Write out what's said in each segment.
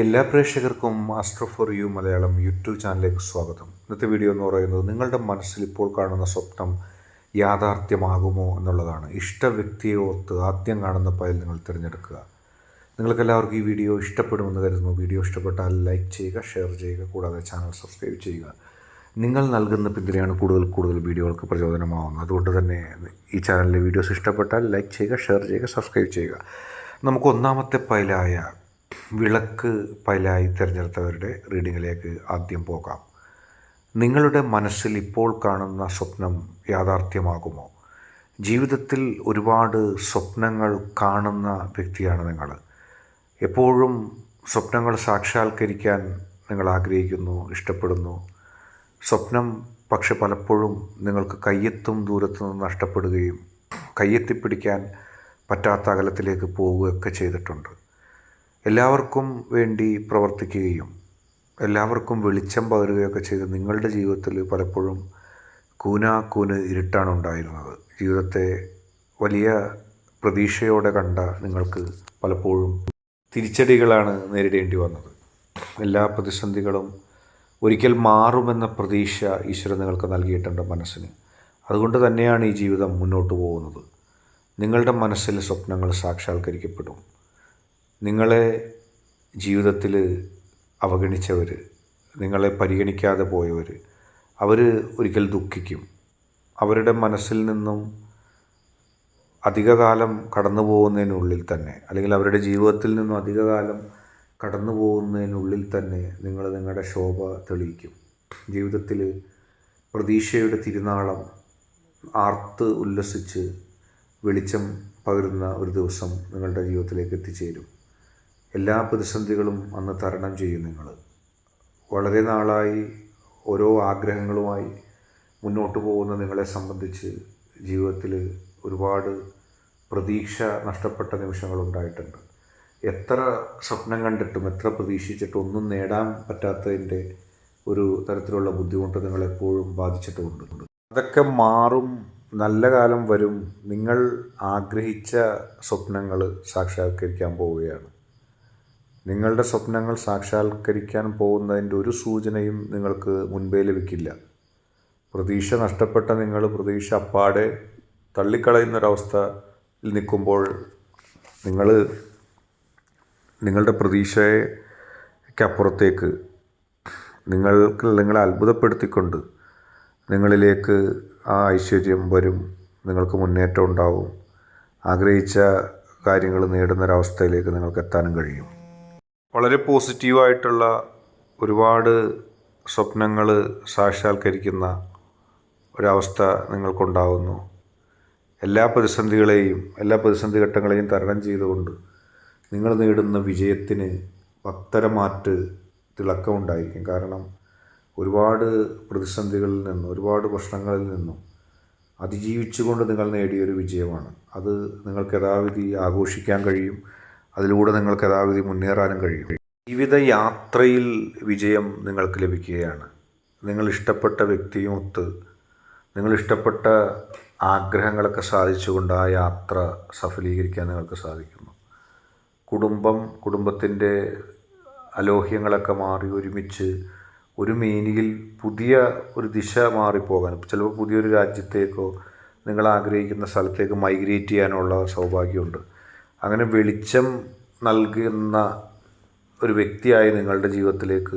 എല്ലാ പ്രേക്ഷകർക്കും master for you Malayalam YouTube ചാനലിലേക്ക് സ്വാഗതം. ഇന്നത്തെ വീഡിയോ എന്ന് പറയുന്നത് നിങ്ങളുടെ മനസ്സിൽ ഇപ്പോൾ കാണുന്ന സ്വപ്നം യാഥാർത്ഥ്യമാകുമോ എന്നുള്ളതാണ്. ഇഷ്ട വ്യക്തിയെ ഓർത്ത് ആദ്യം കാണുന്ന പയൽ നിങ്ങൾ തിരഞ്ഞെടുക്കുക. നിങ്ങൾക്കെല്ലാവർക്കും ഈ വീഡിയോ ഇഷ്ടപ്പെടുമെന്ന് കരുതുന്നു. വീഡിയോ ഇഷ്ടപ്പെട്ടാൽ ലൈക്ക് ചെയ്യുക ഷെയർ ചെയ്യുക കൂടാതെ ചാനൽ സബ്സ്ക്രൈബ് ചെയ്യുക. നിങ്ങൾ നൽകുന്ന പിന്തുണയാണ് കൂടുതൽ കൂടുതൽ വീഡിയോകൾക്ക് പ്രചോദനമാവുന്നത്. അതുകൊണ്ട് തന്നെ ഈ ചാനലിലെ വീഡിയോസ് ഇഷ്ടപ്പെട്ടാൽ ലൈക്ക് ചെയ്യുക ഷെയർ ചെയ്യുക സബ്സ്ക്രൈബ് ചെയ്യുക. നമുക്ക് ഒന്നാമത്തെ പൈലായ വിളക്ക് പൈലായി തിരഞ്ഞെടുത്തവരുടെ റീഡിങ്ങിലേക്ക് ആദ്യം പോകാം. നിങ്ങളുടെ മനസ്സിൽ ഇപ്പോൾ കാണുന്ന സ്വപ്നം യാഥാർത്ഥ്യമാകുമോ? ജീവിതത്തിൽ ഒരുപാട് സ്വപ്നങ്ങൾ കാണുന്ന വ്യക്തിയാണ് നിങ്ങൾ. എപ്പോഴും സ്വപ്നങ്ങൾ സാക്ഷാത്കരിക്കാൻ നിങ്ങൾ ആഗ്രഹിക്കുന്നു ഇഷ്ടപ്പെടുന്നു. സ്വപ്നം പക്ഷെ പലപ്പോഴും നിങ്ങൾക്ക് കയ്യെത്തും ദൂരത്തു നിന്ന് നഷ്ടപ്പെടുകയും കയ്യെത്തിപ്പിടിക്കാൻ പറ്റാത്ത അകലത്തിലേക്ക് പോവുകയൊക്കെ ചെയ്തിട്ടുണ്ട്. എല്ലാവർക്കും വേണ്ടി പ്രവർത്തിക്കുകയും എല്ലാവർക്കും വെളിച്ചം പകരുകയൊക്കെ ചെയ്ത് നിങ്ങളുടെ ജീവിതത്തിൽ പലപ്പോഴും കൂനാക്കൂന് ഇരുട്ടാണ് ഉണ്ടായിരുന്നത്. ജീവിതത്തെ വലിയ പ്രതീക്ഷയോടെ കണ്ട നിങ്ങൾക്ക് പലപ്പോഴും തിരിച്ചടികളാണ് നേരിടേണ്ടി വന്നത്. എല്ലാ പ്രതിസന്ധികളും ഒരിക്കൽ മാറുമെന്ന പ്രതീക്ഷ ഈശ്വരൻ നിങ്ങൾക്ക് നൽകിയിട്ടുണ്ട് മനസ്സിന്. അതുകൊണ്ട് തന്നെയാണ് ഈ ജീവിതം മുന്നോട്ട് പോകുന്നത്. നിങ്ങളുടെ മനസ്സിലെ സ്വപ്നങ്ങൾ സാക്ഷാത്കരിക്കപ്പെടും. നിങ്ങളെ ജീവിതത്തിൽ അവഗണിച്ചവർ നിങ്ങളെ പരിഗണിക്കാതെ പോയവർ അവർ ഒരിക്കൽ ദുഃഖിക്കും. അവരുടെ മനസ്സിൽ നിന്നും അധികകാലം കടന്നു പോകുന്നതിനുള്ളിൽ തന്നെ അല്ലെങ്കിൽ അവരുടെ ജീവിതത്തിൽ നിന്നും അധികകാലം കടന്നു പോകുന്നതിനുള്ളിൽ തന്നെ നിങ്ങൾ നിങ്ങളുടെ ശോഭ തെളിയിക്കും. ജീവിതത്തിൽ പ്രതീക്ഷയുടെ തിരുനാളം ആർത്ത് ഉല്ലസിച്ച് വെളിച്ചം പകരുന്ന ഒരു ദിവസം നിങ്ങളുടെ ജീവിതത്തിലേക്ക് എത്തിച്ചേരും. എല്ലാ പ്രതിസന്ധികളും അന്ന് തരണം ചെയ്യും നിങ്ങൾ. വളരെ നാളായി ഓരോ ആഗ്രഹങ്ങളുമായി മുന്നോട്ട് പോകുന്ന നിങ്ങളെ സംബന്ധിച്ച് ജീവിതത്തിൽ ഒരുപാട് പ്രതീക്ഷ നഷ്ടപ്പെട്ട നിമിഷങ്ങളുണ്ടായിട്ടുണ്ട്. എത്ര സ്വപ്നം കണ്ടിട്ടും എത്ര പ്രതീക്ഷിച്ചിട്ടും ഒന്നും നേടാൻ പറ്റാത്തതിന്റെ ഒരു തരത്തിലുള്ള ബുദ്ധിമുട്ട് നിങ്ങളെപ്പോഴും ബാധിച്ചിട്ടുമുണ്ട്. അതൊക്കെ മാറും നല്ല കാലം വരും. നിങ്ങൾ ആഗ്രഹിച്ച സ്വപ്നങ്ങൾ സാക്ഷാത്കരിക്കാൻ പോവുകയാണ്. നിങ്ങളുടെ സ്വപ്നങ്ങൾ സാക്ഷാത്കരിക്കാൻ പോകുന്നതിന്റെ ഒരു സൂചനയും നിങ്ങൾക്ക് മുൻപേ ലഭിക്കില്ല. പ്രതീക്ഷ നഷ്ടപ്പെട്ട നിങ്ങൾ പ്രതീക്ഷ അപ്പാടെ തള്ളിക്കളയുന്നൊരവസ്ഥയിൽ നിൽക്കുമ്പോൾ നിങ്ങൾ നിങ്ങളുടെ പ്രതീക്ഷയ്ക്കപ്പുറത്തേക്ക് നിങ്ങൾക്ക് നിങ്ങളെ അത്ഭുതപ്പെടുത്തിക്കൊണ്ട് നിങ്ങളിലേക്ക് ആ ഐശ്വര്യം വരും നിങ്ങൾക്ക് മുന്നേറ്റം ഉണ്ടാവും. ആഗ്രഹിച്ച കാര്യങ്ങൾ നേടുന്നൊരവസ്ഥയിലേക്ക് നിങ്ങൾക്ക് എത്താനും കഴിയും. വളരെ പോസിറ്റീവായിട്ടുള്ള ഒരുപാട് സ്വപ്നങ്ങൾ സാക്ഷാത്കരിക്കുന്ന ഒരവസ്ഥ നിങ്ങൾക്കുണ്ടാകുന്നു എല്ലാ പ്രതിസന്ധികളെയും എല്ലാ പ്രതിസന്ധി ഘട്ടങ്ങളെയും തരണം ചെയ്തുകൊണ്ട് നിങ്ങൾ നേടുന്ന വിജയത്തിന് പത്തരമാറ്റ് തിളക്കമുണ്ടായിരിക്കും. കാരണം ഒരുപാട് പ്രതിസന്ധികളിൽ നിന്നും ഒരുപാട് പ്രശ്നങ്ങളിൽ നിന്നും അതിജീവിച്ചുകൊണ്ട് നിങ്ങൾ നേടിയൊരു വിജയമാണ്. അത് നിങ്ങൾക്ക് യഥാവിധി ആഘോഷിക്കാൻ കഴിയും. അതിലൂടെ നിങ്ങൾക്ക് യഥാവിധി മുന്നേറാനും കഴിയും. ജീവിത യാത്രയിൽ വിജയം നിങ്ങൾക്ക് ലഭിക്കുകയാണ്. നിങ്ങൾ ഇഷ്ടപ്പെട്ട വ്യക്തിയുമൊത്ത് നിങ്ങൾ ഇഷ്ടപ്പെട്ട ആഗ്രഹങ്ങളൊക്കെ സാധിച്ചുകൊണ്ട് ആ യാത്ര സഫലീകരിക്കാൻ നിങ്ങൾക്ക് സാധിക്കുന്നു. കുടുംബം കുടുംബത്തിന്റെ അലോഹ്യങ്ങളൊക്കെ മാറി ഒരുമിച്ച് ഒരു മേനിയിൽ പുതിയ ഒരു ദിശ മാറിപ്പോകാൻ ചിലപ്പോൾ പുതിയൊരു രാജ്യത്തേക്കോ നിങ്ങൾ ആഗ്രഹിക്കുന്ന സ്ഥലത്തേക്ക് മൈഗ്രേറ്റ് ചെയ്യാനുള്ള സൗഭാഗ്യമുണ്ട്. അങ്ങനെ വെളിച്ചം നൽകുന്ന ഒരു വ്യക്തിയായി നിങ്ങളുടെ ജീവിതത്തിലേക്ക്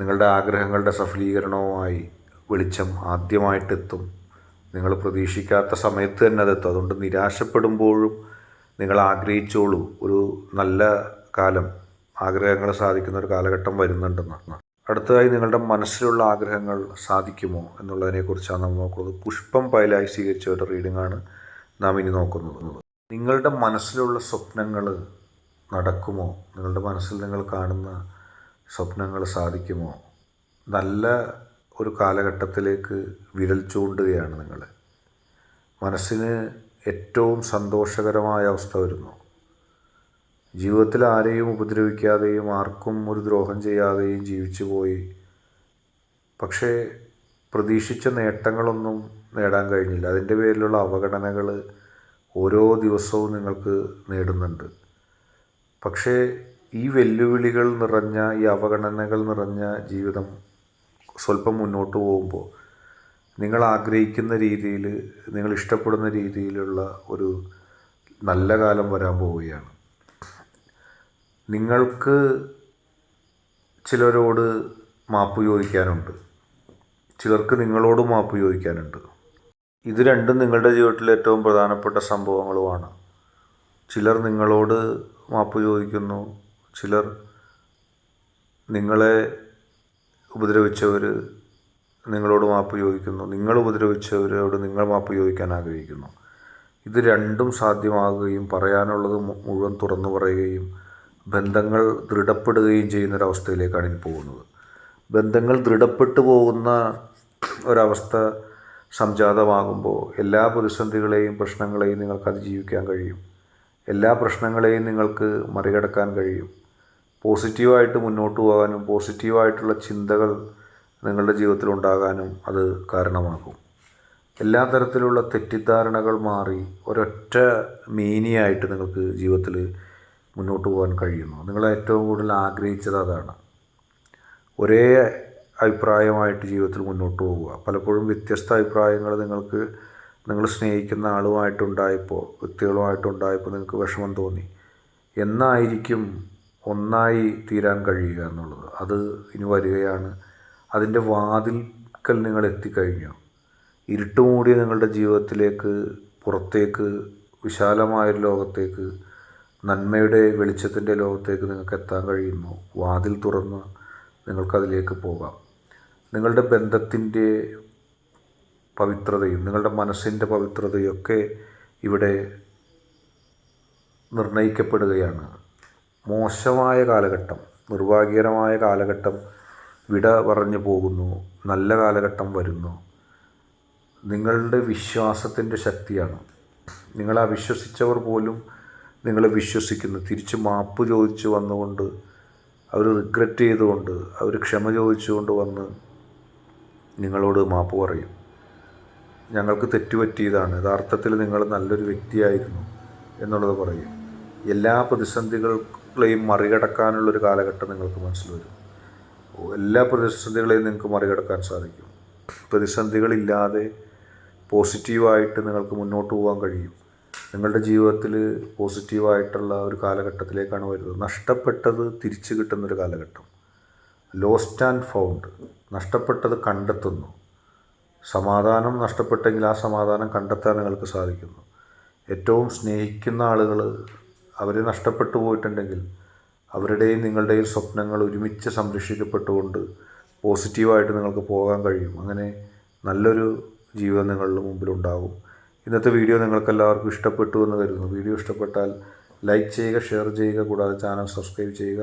നിങ്ങളുടെ ആഗ്രഹങ്ങളുടെ സഫലീകരണവുമായി വെളിച്ചം ആദ്യമായിട്ടെത്തും. നിങ്ങൾ പ്രതീക്ഷിക്കാത്ത സമയത്ത് തന്നെ അതെത്തും. അതുകൊണ്ട് നിരാശപ്പെടുമ്പോഴും നിങ്ങൾ ആഗ്രഹിച്ചോളൂ. ഒരു നല്ല കാലം ആഗ്രഹങ്ങൾ സാധിക്കുന്ന ഒരു കാലഘട്ടം വരുന്നുണ്ടെന്ന്. അടുത്തതായി നിങ്ങളുടെ മനസ്സിലുള്ള ആഗ്രഹങ്ങൾ സാധിക്കുമോ എന്നുള്ളതിനെക്കുറിച്ചാണ് നമ്മൾ നോക്കുന്നത്. പുഷ്പം പയലായി സ്വീകരിച്ച ഒരു റീഡിംഗാണ് നാം ഇനി നോക്കുന്നത്. നിങ്ങളുടെ മനസ്സിലുള്ള സ്വപ്നങ്ങൾ നടക്കുമോ? നിങ്ങളുടെ മനസ്സിൽ നിങ്ങൾ കാണുന്ന സ്വപ്നങ്ങൾ സാധിക്കുമോ? നല്ല ഒരു കാലഘട്ടത്തിലേക്ക് വിരൽ ചൂണ്ടുകയാണ് നിങ്ങൾ മനസ്സിന് ഏറ്റവും സന്തോഷകരമായ അവസ്ഥ വരുന്നു. ജീവിതത്തിൽ ആരെയും ഉപദ്രവിക്കാതെയും ആർക്കും ഒരു ദ്രോഹം ചെയ്യാതെയും ജീവിച്ചു പോയി. പക്ഷേ പ്രതീക്ഷിച്ച നേട്ടങ്ങളൊന്നും നേടാൻ കഴിഞ്ഞില്ല. അതിന്റെ പേരിലുള്ള അവഗണനകൾ ഓരോ ദിവസവും നിങ്ങൾക്ക് നേടുന്നുണ്ട്. പക്ഷേ ഈ വെല്ലുവിളികൾ നിറഞ്ഞ ഈ അവഗണനകൾ നിറഞ്ഞ ജീവിതം സ്വല്പം മുന്നോട്ട് പോകുമ്പോൾ നിങ്ങൾ ആഗ്രഹിക്കുന്ന രീതിയിൽ നിങ്ങൾ ഇഷ്ടപ്പെടുന്ന രീതിയിലുള്ള ഒരു നല്ല കാലം വരാൻ പോവുകയാണ്. നിങ്ങൾക്ക് ചിലരോട് മാപ്പ് ചോദിക്കാനുണ്ട്. ചിലർക്ക് നിങ്ങളോട് മാപ്പ് ചോദിക്കാനുണ്ട്. ഇത് രണ്ടും നിങ്ങളുടെ ജീവിതത്തിലെ ഏറ്റവും പ്രധാനപ്പെട്ട സംഭവങ്ങളുമാണ്. ചിലർ നിങ്ങളോട് മാപ്പ് ചോദിക്കുന്നു ചിലർ നിങ്ങളെ ഉപദ്രവിച്ചവർ നിങ്ങളോട് മാപ്പ് ചോദിക്കുന്നു നിങ്ങൾ ഉപദ്രവിച്ചവരോട് നിങ്ങൾ മാപ്പ് ചോദിക്കാൻ ആഗ്രഹിക്കുന്നു. ഇത് രണ്ടും സാധ്യമാകുകയും പറയാനുള്ളത് മുഴുവൻ തുറന്നു പറയുകയും ബന്ധങ്ങൾ ദൃഢപ്പെടുകയും ചെയ്യുന്നൊരവസ്ഥയിലേക്കാണ് ഇനി പോകുന്നത്. ബന്ധങ്ങൾ ദൃഢപ്പെട്ടു പോകുന്ന ഒരവസ്ഥ സംജാതമാകുമ്പോൾ എല്ലാ പ്രതിസന്ധികളെയും പ്രശ്നങ്ങളെയും നിങ്ങൾക്ക് അതിജീവിക്കാൻ കഴിയും. എല്ലാ പ്രശ്നങ്ങളെയും നിങ്ങൾക്ക് മറികടക്കാൻ കഴിയും. പോസിറ്റീവായിട്ട് മുന്നോട്ട് പോകാനും പോസിറ്റീവായിട്ടുള്ള ചിന്തകൾ നിങ്ങളുടെ ജീവിതത്തിൽ ഉണ്ടാകാനും അത് കാരണമാകും. എല്ലാ തരത്തിലുള്ള തെറ്റിദ്ധാരണകൾ മാറി ഒരൊറ്റ മീനിയായിട്ട് നിങ്ങൾക്ക് ജീവിതത്തിൽ മുന്നോട്ട് പോകാൻ കഴിയുന്നു. നിങ്ങൾ ഏറ്റവും കൂടുതൽ ആഗ്രഹിച്ചത് അതാണ്. ഒരേ അഭിപ്രായമായിട്ട് ജീവിതത്തിൽ മുന്നോട്ട് പോവുക. പലപ്പോഴും വ്യത്യസ്ത അഭിപ്രായങ്ങൾ നിങ്ങൾക്ക് നിങ്ങൾ സ്നേഹിക്കുന്ന ആളുമായിട്ടുണ്ടായപ്പോൾ വ്യക്തികളുമായിട്ടുണ്ടായപ്പോൾ നിങ്ങൾക്ക് വിഷമം തോന്നി. എന്നായിരിക്കും ഒന്നായി തീരാൻ കഴിയുക എന്നുള്ളത്. അത് ഇനി വരികയാണ്. അതിന്റെ വാതിൽക്കൽ നിങ്ങൾ എത്തിക്കഴിഞ്ഞു. ഇരുട്ടുമൂടി നിങ്ങളുടെ ജീവിതത്തിലേക്ക് പുറത്തേക്ക് വിശാലമായൊരു ലോകത്തേക്ക് നന്മയുടെ വെളിച്ചത്തിന്റെ ലോകത്തേക്ക് നിങ്ങൾക്ക് എത്താൻ കഴിയുന്നു. വാതിൽ തുറന്ന് നിങ്ങൾക്കതിലേക്ക് പോകാം. നിങ്ങളുടെ ബന്ധത്തിന്റെ പവിത്രതയും നിങ്ങളുടെ മനസ്സിന്റെ പവിത്രതയും ഒക്കെ ഇവിടെ നിർണയിക്കപ്പെടുകയാണ്. മോശമായ കാലഘട്ടം നിർഭാഗ്യകരമായ കാലഘട്ടം വിട പറഞ്ഞു പോകുന്നു നല്ല കാലഘട്ടം വരുന്നു. നിങ്ങളുടെ വിശ്വാസത്തിന്റെ ശക്തിയാണ്. നിങ്ങളെ അവിശ്വസിച്ചവർ പോലും നിങ്ങളെ വിശ്വസിക്കുന്നു. തിരിച്ച് മാപ്പ് ചോദിച്ചു വന്നുകൊണ്ട് അവർ റിഗ്രറ്റ് ചെയ്തുകൊണ്ട് അവർ ക്ഷമ ചോദിച്ചുകൊണ്ട് വന്ന് നിങ്ങളോട് മാപ്പ് പറയും. ഞങ്ങൾക്ക് തെറ്റുപറ്റിയതാണ്. യഥാർത്ഥത്തിൽ നിങ്ങൾ നല്ലൊരു വ്യക്തിയായിരുന്നു എന്നുള്ളത് പറയും. എല്ലാ പ്രതിസന്ധികളെയും മറികടക്കാനുള്ളൊരു കാലഘട്ടം നിങ്ങൾക്ക് മനസ്സിൽ വരും. എല്ലാ പ്രതിസന്ധികളെയും നിങ്ങൾക്ക് മറികടക്കാൻ സാധിക്കും. പ്രതിസന്ധികളില്ലാതെ പോസിറ്റീവായിട്ട് നിങ്ങൾക്ക് മുന്നോട്ട് പോകാൻ കഴിയും. നിങ്ങളുടെ ജീവിതത്തിൽ പോസിറ്റീവായിട്ടുള്ള ഒരു കാലഘട്ടത്തിലേക്കാണ് വരുന്നത്. നഷ്ടപ്പെട്ടത് തിരിച്ചു കിട്ടുന്നൊരു കാലഘട്ടം. ലോസ്റ്റ് ആൻഡ് ഫൗണ്ട് നഷ്ടപ്പെട്ടത് കണ്ടെത്തുന്നു. സമാധാനം നഷ്ടപ്പെട്ടെങ്കിൽ ആ സമാധാനം കണ്ടെത്താൻ നിങ്ങൾക്ക് സാധിക്കുന്നു. ഏറ്റവും സ്നേഹിക്കുന്ന ആളുകൾ അവരെ നഷ്ടപ്പെട്ടു പോയിട്ടുണ്ടെങ്കിൽ അവരുടെയും നിങ്ങളുടെയും സ്വപ്നങ്ങൾ ഒരുമിച്ച് സംരക്ഷിക്കപ്പെട്ടുകൊണ്ട് പോസിറ്റീവായിട്ട് നിങ്ങൾക്ക് പോകാൻ കഴിയും. അങ്ങനെ നല്ലൊരു ജീവിതം നിങ്ങളുടെ മുമ്പിലുണ്ടാകും ഇന്നത്തെ വീഡിയോ നിങ്ങൾക്കെല്ലാവർക്കും ഇഷ്ടപ്പെട്ടു എന്ന് കരുതുന്നു. വീഡിയോ ഇഷ്ടപ്പെട്ടാൽ ലൈക്ക് ചെയ്യുക ഷെയർ ചെയ്യുക കൂടാതെ ചാനൽ സബ്സ്ക്രൈബ് ചെയ്യുക.